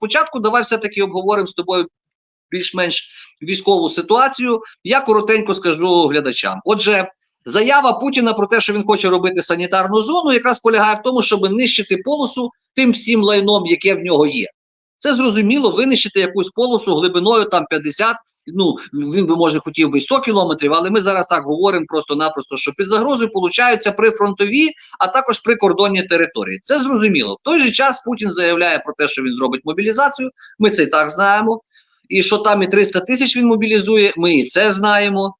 спочатку давай все-таки обговоримо з тобою більш-менш військову ситуацію. Я коротенько скажу глядачам. Отже, заява Путіна про те, що він хоче робити санітарну зону, якраз полягає в тому, щоб нищити полосу тим всім лайном, яке в нього є. Це зрозуміло, винищити якусь полосу глибиною там 50, ну він би може хотів би й 100 кілометрів, але ми зараз так говоримо просто-напросто, що під загрозою получаються прифронтові, а також прикордонні території. Це зрозуміло. В той же час Путін заявляє про те, що він зробить мобілізацію. Ми це і так знаємо. І що там і 300 тисяч він мобілізує, ми і це знаємо.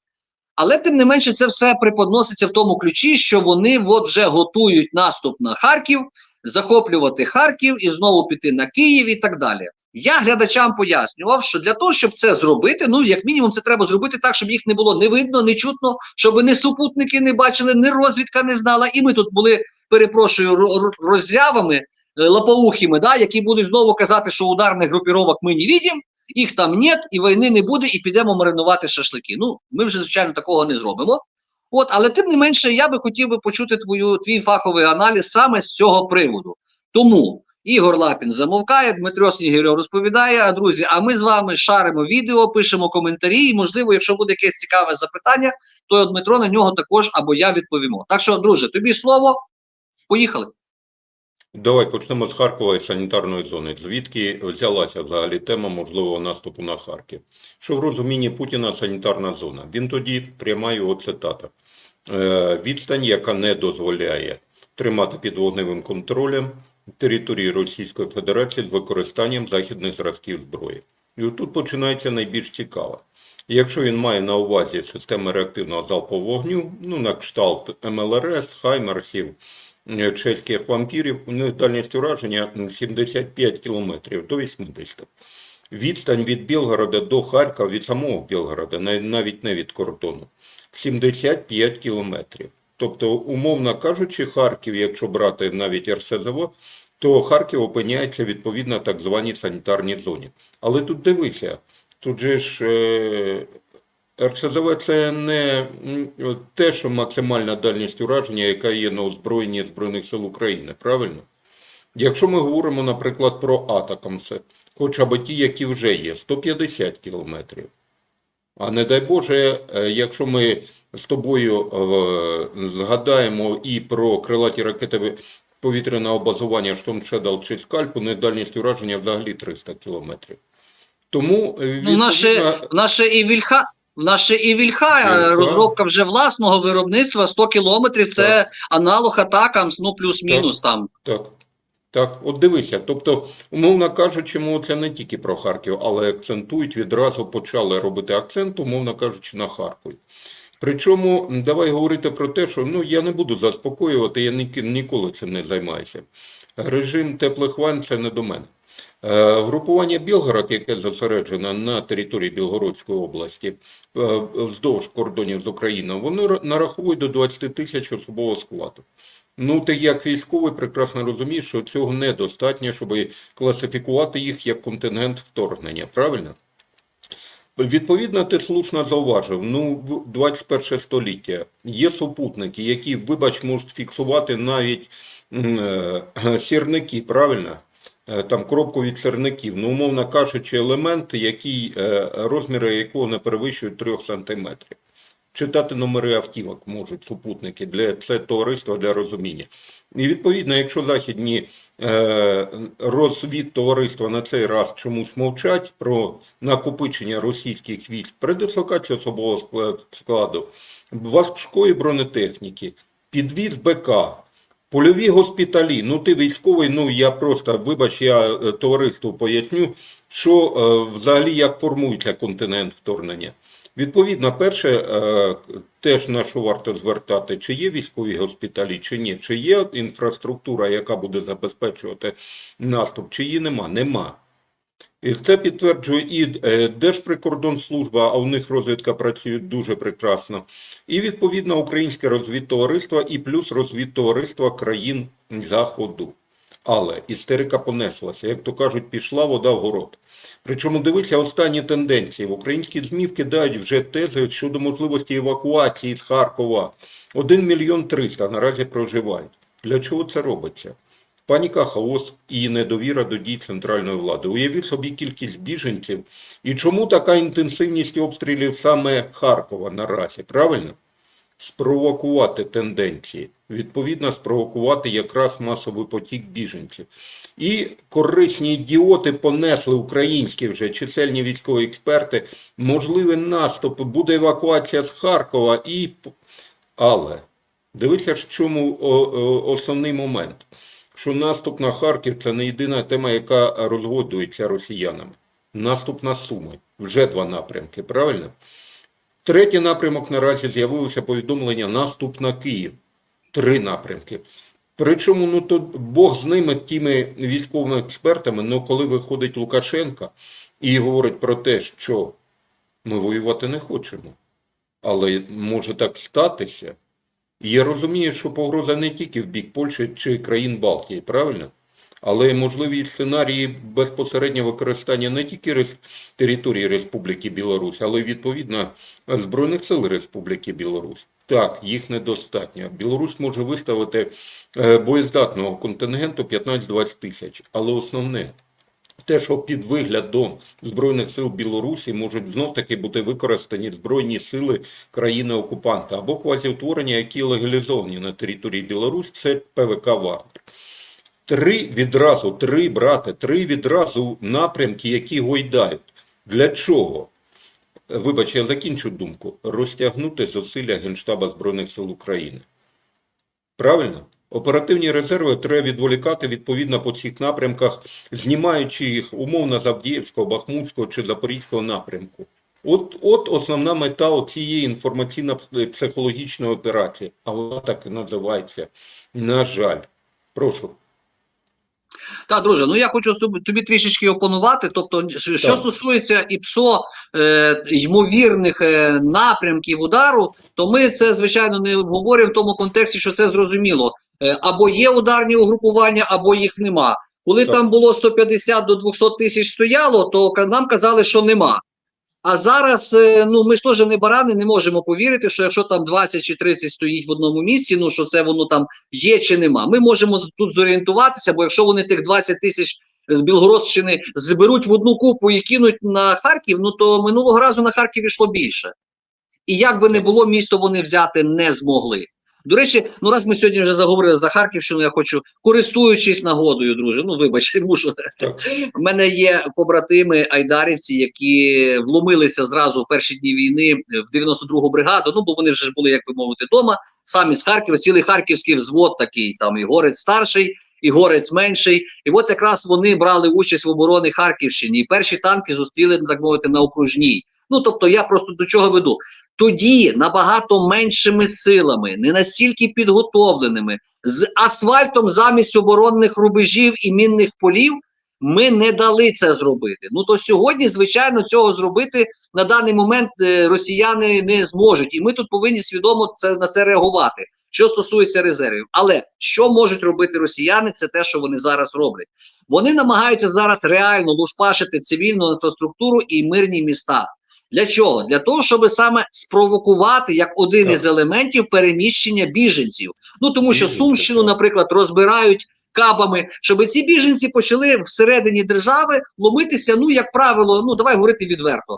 Але тим не менше, це все преподноситься в тому ключі, що вони от вже готують наступ на Харків, захоплювати Харків і знову піти на Київ і так далі. Я глядачам пояснював, що для того, щоб це зробити, ну як мінімум, це треба зробити так, щоб їх не було не видно, не чутно, щоб не супутники не бачили, ні розвідка не знала. І ми тут були, перепрошую, ро- ро- роззявами, е, лапоухими, да, які будуть знову казати, що ударних групіровок ми не бачимо, їх там нет, і війни не буде, і підемо маринувати шашлики. Ну, ми вже, звичайно, такого не зробимо. От, але тим не менше, я би хотів би почути твою твій фаховий аналіз саме з цього приводу. Тому Ігор Лапін замовкає, Дмитро Снігирьов розповідає. А друзі, а ми з вами шаримо відео, пишемо коментарі. І можливо, якщо буде якесь цікаве запитання, то Дмитро на нього також або я відповімо. Так що, друже, тобі слово. Поїхали. Давай почнемо з Харкова і санітарної зони. Звідки взялася взагалі тема можливого наступу на Харків? Що в розумінні Путіна санітарна зона? Він тоді, пряма його цитата, «Е, відстань, яка не дозволяє тримати під вогневим контролем території Російської Федерації з використанням західних зразків зброї. І отут починається найбільш цікаве. Якщо він має на увазі системи реактивного залпового вогню, ну на кшталт МЛРС, Хаймерсів, е, чеських вампірів, у них дальність ураження 75 кілометрів до 80. Відстань від Білгорода до Харкова, від самого Білгорода, навіть не від кордону, 75 кілометрів. Тобто, умовно кажучи, Харків, якщо брати навіть РСЗВ, то Харків опиняється відповідно так званій санітарній зоні. Але тут дивися, тут же ж е, РСЗВ це не те, що максимальна дальність ураження, яка є на озброєнні Збройних сил України, правильно? Якщо ми говоримо, наприклад, про атакамси, хоча б ті, які вже є, 150 кілометрів. А не дай Боже, е, якщо ми з тобою е, згадаємо і про крилаті ракети повітряного базування Штом Шедал чи Скальп, у них дальність ураження взагалі 300 кілометрів. Тому е, Ну, відповідно, в і Вільха. В нас і Вільха, Вільха. розробка вже власного виробництва 100 кілометрів. Це аналог атакам, ну плюс-мінус там. Так, так, от дивися. Тобто, умовно кажучи, мова це не тільки про Харків, але акцентують відразу почали робити акцент, умовно кажучи, на Харкові. Причому давай говорити про те, що ну я не буду заспокоювати, я ні, ніколи цим не займаюся. Режим теплих вань це не до мене. Е, Групування Білгород, яке зосереджено на території Білгородської області е, вздовж кордонів з Україною, воно ра- нараховує до 20 тисяч особового складу. Ну, ти як військовий прекрасно розумієш, що цього недостатньо, щоб класифікувати їх як контингент вторгнення, правильно? Відповідно, ти слушно зауважив, ну, в 21 століття є супутники, які, вибач, можуть фіксувати навіть е, сірники, правильно? Е, Там коробку від сірників, ну, умовно кажучи, елемент, який, е, розміри якого не перевищують 3 сантиметрів. Читати номери автівок можуть супутники для це товариство для розуміння. І відповідно, якщо західні е, розвід товариства на цей раз чомусь мовчать про накопичення російських військ, передислокацію особового складу, важкої бронетехніки, підвіз БК, польові госпіталі. Ну ти військовий, ну я просто, вибач, я е, товариству поясню, що е, взагалі як формується континент вторгнення. Відповідно, перше, е, теж на що варто звертати, чи є військові госпіталі, чи ні, чи є інфраструктура, яка буде забезпечувати наступ, чи її нема. Нема. Це підтверджує і е, Держприкордонслужба, а у них розвідка працює дуже прекрасно. І відповідно українське розвідтовариство, і плюс розвідтовариство країн Заходу. Але істерика понеслася, як то кажуть, пішла вода в город. Причому дивися останні тенденції. В українські ЗМІ вкидають вже тези щодо можливості евакуації з Харкова. 1 мільйон 300 наразі проживають. Для чого це робиться? Паніка, хаос і недовіра до дій центральної влади. Уявіть собі кількість біженців і чому така інтенсивність обстрілів саме Харкова наразі, правильно? Спровокувати тенденції, відповідно, спровокувати якраз масовий потік біженців. І корисні ідіоти понесли українські вже чисельні військові експерти, можливий наступ, буде евакуація з Харкова і. Але дивися, в чому основний момент що наступ на Харків це не єдина тема, яка розгодується росіянами. Наступ на Суми. Вже два напрямки, правильно? Третій напрямок наразі з'явилося повідомлення наступ на Київ. Три напрямки. Причому ну то Бог з ними, тими військовими експертами, ну коли виходить Лукашенка і говорить про те, що ми воювати не хочемо, але може так статися. Я розумію, що погроза не тільки в бік Польщі чи країн Балтії, правильно? Але можливі сценарії безпосереднього використання не тільки території Республіки Білорусь, але й відповідно Збройних сил Республіки Білорусь. Так, їх недостатньо. Білорусь може виставити е, боєздатного контингенту 15-20 тисяч. Але основне, те, що під виглядом Збройних сил Білорусі можуть знов-таки бути використані збройні сили країни-окупанта або квазіутворення, які легалізовані на території Білорусі, це ПВК Вагнер. Три відразу, три брати, три відразу напрямки, які гойдають. Для чого? Вибач, я закінчу думку. Розтягнути зусилля Генштаба Збройних сил України. Правильно? Оперативні резерви треба відволікати відповідно по цих напрямках, знімаючи їх умовно з Авдіївського, Бахмутського чи Запорізького напрямку. От, от основна мета цієї інформаційно-психологічної операції, а вона так і називається. На жаль. Прошу. Так, друже, ну я хочу тобі, трішечки опонувати. Тобто, що що Так. стосується ІПСО е, ймовірних е, напрямків удару, то ми це звичайно не обговорюємо в тому контексті, що це зрозуміло. Е, або є ударні угрупування, або їх нема. Коли Так. там було 150 до 200 тисяч стояло, то нам казали, що нема. А зараз, е, ну ми ж теж не барани, не можемо повірити, що якщо там 20 чи 30 стоїть в одному місці, ну що це воно там є чи нема. Ми можемо тут зорієнтуватися, бо якщо вони тих 20 тисяч з Білгородщини зберуть в одну купу і кинуть на Харків, ну то минулого разу на Харків йшло більше. І як би не було, місто вони взяти не змогли. До речі, ну раз ми сьогодні вже заговорили за Харківщину, я хочу, користуючись нагодою, друже, ну вибач, мушу. Так. У мене є побратими айдарівці, які вломилися зразу в перші дні війни в 92-гу бригаду. Ну бо вони вже ж були, як би мовити, вдома. Самі з Харкова, цілий харківський взвод такий, там і горець старший, і горець менший. І от якраз вони брали участь в обороні Харківщини. І перші танки зустріли, так мовити, на окружній. Ну тобто, я просто до чого веду. Тоді набагато меншими силами, не настільки підготовленими, з асфальтом замість оборонних рубежів і мінних полів, ми не дали це зробити. Ну то сьогодні, звичайно, цього зробити на даний момент е, росіяни не зможуть, і ми тут повинні свідомо це на це реагувати. Що стосується резервів, але що можуть робити росіяни, це те, що вони зараз роблять. Вони намагаються зараз реально лушпашити цивільну інфраструктуру і мирні міста. Для чого? Для того, щоб саме спровокувати як один Так. із елементів переміщення біженців. Ну тому що Сумщину, наприклад, розбирають кабами, щоб ці біженці почали всередині держави ломитися. Ну, як правило, ну давай говорити відверто.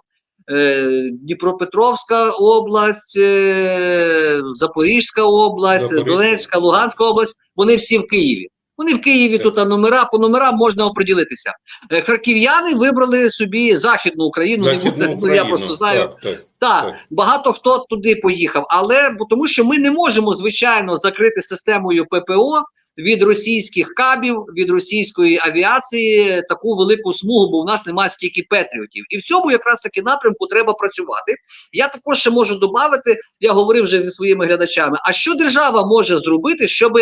Е, Дніпропетровська область, е, Запорізька область, Запорізька. Донецька, Луганська область. Вони всі в Києві. Вони в Києві тут а номера по номерам можна оприділитися. Е, Харків'яни вибрали собі західну Україну. Західну ну, я просто знаю. Так, так. Так, Так. багато хто туди поїхав, але бо тому, що ми не можемо звичайно закрити системою ППО від російських кабів, від російської авіації таку велику смугу, бо в нас немає стільки петріотів. І в цьому якраз таки напрямку треба працювати. Я також ще можу додати, я говорив вже зі своїми глядачами. А що держава може зробити, щоб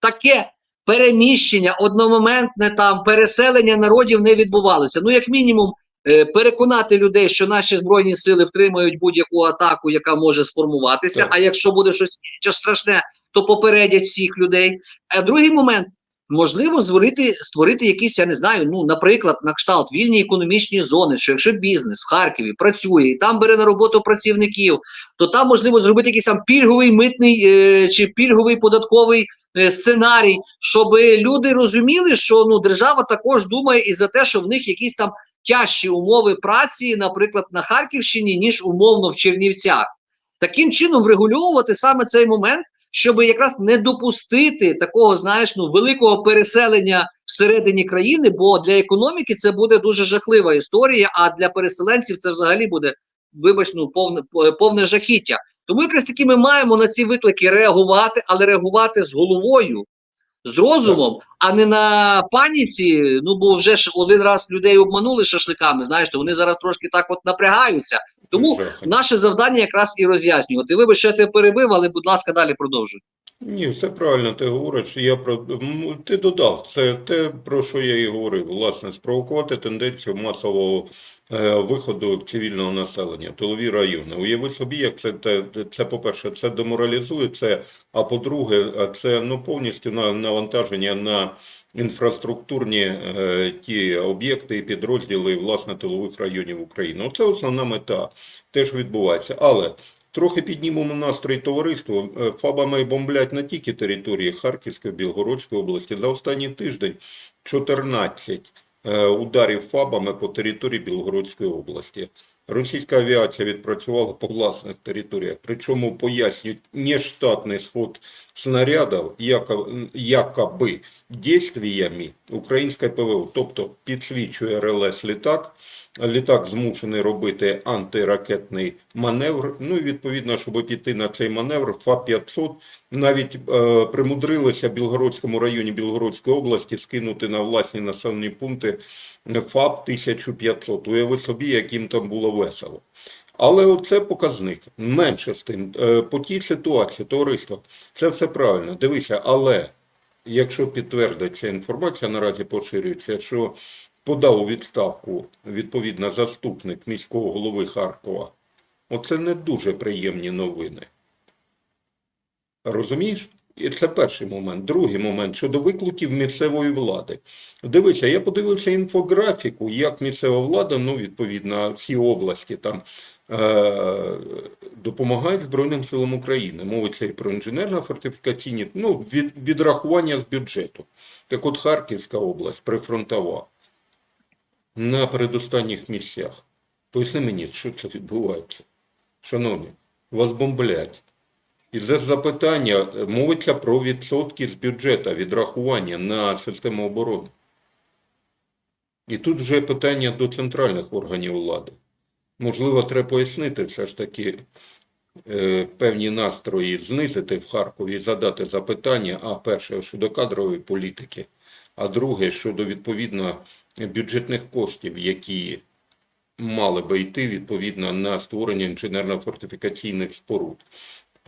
таке переміщення, одномоментне там переселення народів не відбувалося? Ну, як мінімум. е, Переконати людей, що наші збройні сили втримають будь-яку атаку, яка може сформуватися. Так. А якщо буде щось страшне, то попередять всіх людей. А другий момент можливо створити, створити якісь, я не знаю, ну, наприклад, на кшталт вільні економічні зони, що якщо бізнес в Харкові працює і там бере на роботу працівників, то там можливо зробити якийсь там пільговий митний е, чи пільговий податковий сценарій, щоб люди розуміли, що ну держава також думає і за те, що в них якісь там тяжчі умови праці, наприклад, на Харківщині, ніж умовно в Чернівцях. Таким чином врегульовувати саме цей момент, щоб якраз не допустити такого, знаєш, ну великого переселення всередині країни, бо для економіки це буде дуже жахлива історія. А для переселенців це взагалі буде, вибач, ну повне повне жахіття. Тому якраз таки ми маємо на ці виклики реагувати, але реагувати з головою, з розумом, а не на паніці. Ну бо вже ж один раз людей обманули шашликами. Знаєш, то вони зараз трошки так от напрягаються. Тому наше завдання якраз і роз'яснювати. Вибач, що я тебе перебив, але будь ласка, далі продовжуй. Ні, все правильно ти говориш. Я про ти додав це те, про що я і говорив. Власне, спровокувати тенденцію масового е, виходу цивільного населення, тилові райони. Уяви собі, як це те, це по-перше, це деморалізує це. А по-друге, це ну повністю на навантаження на інфраструктурні е, ті об'єкти і підрозділи власне тилових районів України. Оце основна мета теж відбувається. Але Трохи піднімемо настрій товариству. Е, Фабами бомблять не тільки території Харківської, Білгородської області. За останній тиждень 14 е, ударів фабами по території Білгородської області. Російська авіація відпрацювала по власних територіях, причому пояснюють нештатний сход снарядів яко- якоби дійствиями української ПВО, тобто підсвічує РЛС літак, літак змушений робити антиракетний маневр. Ну і відповідно, щоб піти на цей маневр, ФАП-500 навіть е, примудрилися Білгородському районі Білгородської області скинути на власні населені пункти ФАП-1500. Уяви собі, яким там було весело. Але оце показник. Менше з тим. Е, По тій ситуації, товариство, це все правильно. Дивися, але якщо підтвердиться інформація, наразі поширюється, що подав у відставку відповідно заступник міського голови Харкова, оце не дуже приємні новини. Розумієш? І це перший момент. Другий момент щодо викликів місцевої влади. Дивися, я подивився інфографіку, як місцева влада, ну, відповідно, всі області там е- допомагають Збройним силам України. Мовиться і про інженерно-фортифікаційні, ну, від, відрахування з бюджету. Так от Харківська область, прифронтова, на передостанніх місцях. Поясни мені, що це відбувається. Шановні, вас бомблять. І це запитання мовиться про відсотки з бюджету, відрахування на систему оборони. І тут вже питання до центральних органів влади. Можливо, треба пояснити все ж таки е, певні настрої знизити в Харкові і задати запитання, а перше щодо кадрової політики, а друге щодо відповідно бюджетних коштів, які мали би йти відповідно на створення інженерно-фортифікаційних споруд.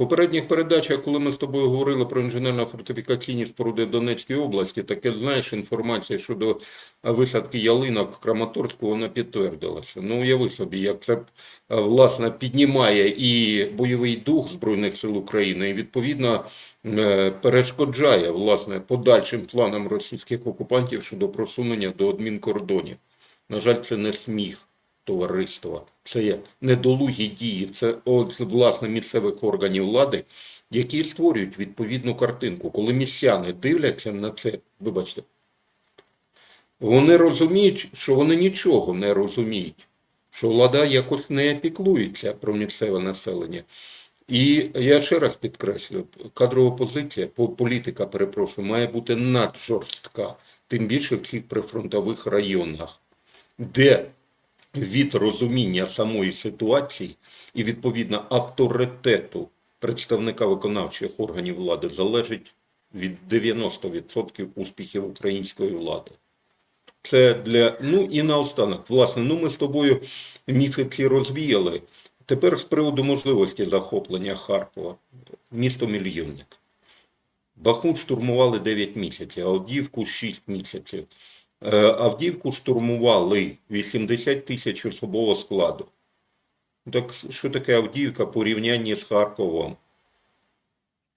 Попередніх передачах, коли ми з тобою говорили про інженерно-фортифікаційні споруди Донецької області, таке, знаєш, інформація щодо висадки ялинок в Краматорську, вона підтвердилася. Ну, уяви собі, як це, власне, піднімає і бойовий дух Збройних сил України, і, відповідно, е, перешкоджає, власне, подальшим планам російських окупантів щодо просунення до адмінкордонів. На жаль, це не сміх товариства. Це є недолугі дії, це от, власне місцевих органів влади, які створюють відповідну картинку. Коли містяни дивляться на це, вибачте, вони розуміють, що вони нічого не розуміють, що влада якось не піклується про місцеве населення. І я ще раз підкреслю, кадрова позиція, політика, перепрошую, має бути наджорстка, тим більше в цих прифронтових районах, де від розуміння самої ситуації і відповідно авторитету представника виконавчих органів влади залежить від 90% успіхів української влади. Це для ну і наостанок. Власне, ну ми з тобою міфи ці розвіяли. Тепер з приводу можливості захоплення Харкова, місто мільйонник. Бахмут штурмували 9 місяців, Авдіївку 6 місяців. Е, Авдіївку штурмували 80 тисяч особового складу. Так що таке Авдіївка в порівнянні з Харковом?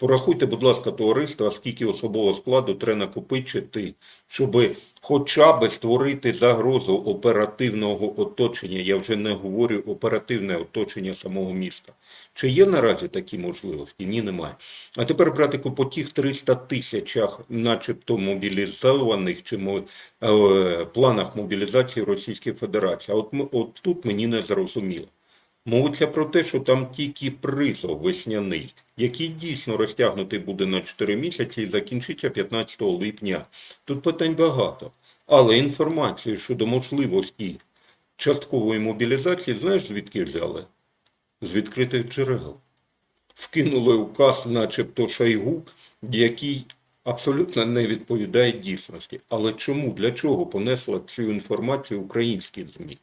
Порахуйте, будь ласка, товариство, скільки особового складу треба накопичити, щоб хоча б створити загрозу оперативного оточення. Я вже не говорю оперативне оточення самого міста. Чи є наразі такі можливості? Ні, немає. А тепер, братику, по тих 300 тисячах, начебто мобілізованих чи е, планах мобілізації Російської Федерації. От, от тут мені не зрозуміло. Мовиться про те, що там тільки призов весняний, який дійсно розтягнутий буде на 4 місяці і закінчиться 15 липня. Тут питань багато. Але інформацію щодо можливості часткової мобілізації, знаєш, звідки взяли? З відкритих джерел. Вкинули указ, начебто Шойгу, який абсолютно не відповідає дійсності. Але чому, для чого понесла цю інформацію українські ЗМІ?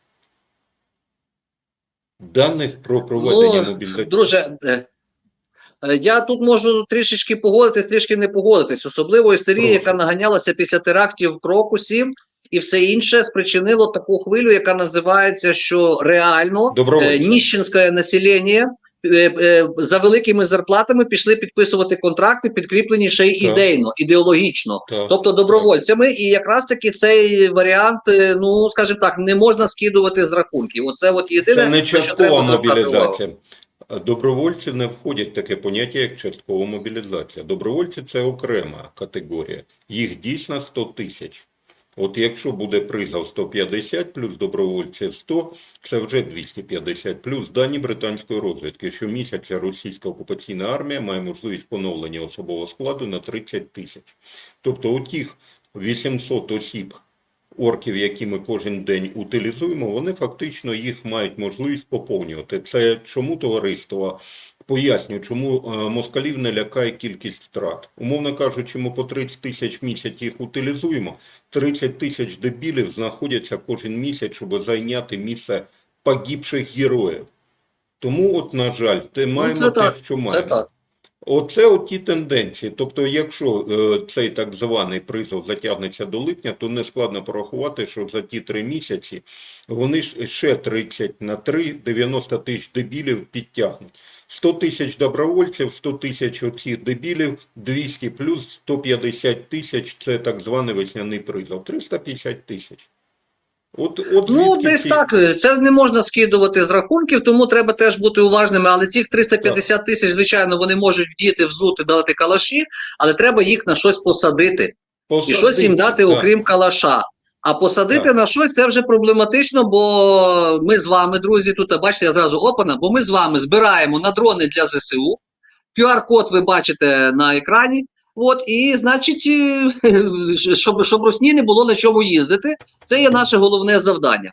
Даних про проведення Ну, мобільних. Друже, е, е, я тут можу трішечки погодитись, трішки не погодитись. Особливо істерія, Прошу. яка наганялася після терактів в Крокусі, і все інше спричинило таку хвилю, яка називається, що реально е, ніщенське населення за великими зарплатами пішли підписувати контракти, підкріплені ще й ідейно, ідеологічно. Так. Тобто добровольцями, і якраз таки цей варіант, е, ну скажімо так, не можна скидувати з рахунків. Оце от єдине, Це не часткова мобілізація. Добровольці не входять в таке поняття, як часткова мобілізація. Добровольці це окрема категорія. Їх дійсно 100 тисяч. От якщо буде призов 150 плюс добровольців 100, це вже 250 плюс дані британської розвідки. Щомісяця російська окупаційна армія має можливість поновлення особового складу на 30 тисяч. Тобто у тих 800 осіб, орків, які ми кожен день утилізуємо, вони фактично їх мають можливість поповнювати. Це чому товариство? Поясню, чому е, москалів не лякає кількість втрат. Умовно кажучи, ми по 30 тисяч місяць їх утилізуємо. 30 тисяч дебілів знаходяться кожен місяць, щоб зайняти місце погибших героїв. Тому, от, на жаль, те маємо це те, що Це маємо. так. Оце оті тенденції. Тобто, якщо е, цей так званий призов затягнеться до липня, то не складно порахувати, що за ті три місяці вони ж ще 30 на 3, 90 тисяч дебілів підтягнуть. 100 тисяч добровольців, 100 тисяч оцих дебілів, 200 плюс 150 тисяч – це так званий весняний призов. 350 тисяч. От, от Ну, десь так. Це не можна скидувати з рахунків, тому треба теж бути уважними. Але цих 350 тисяч, звичайно, вони можуть вдіти, взути, дати калаші, але треба їх на щось посадити. І щось їм дати, так. окрім калаша. А посадити Так. на щось це вже проблематично, бо ми з вами, друзі, тут бачите, я зразу опана, бо ми з вами збираємо на дрони для ЗСУ. QR-код ви бачите на екрані. От, і значить, е, щоб, щоб Росні не було на чому їздити, це є наше головне завдання.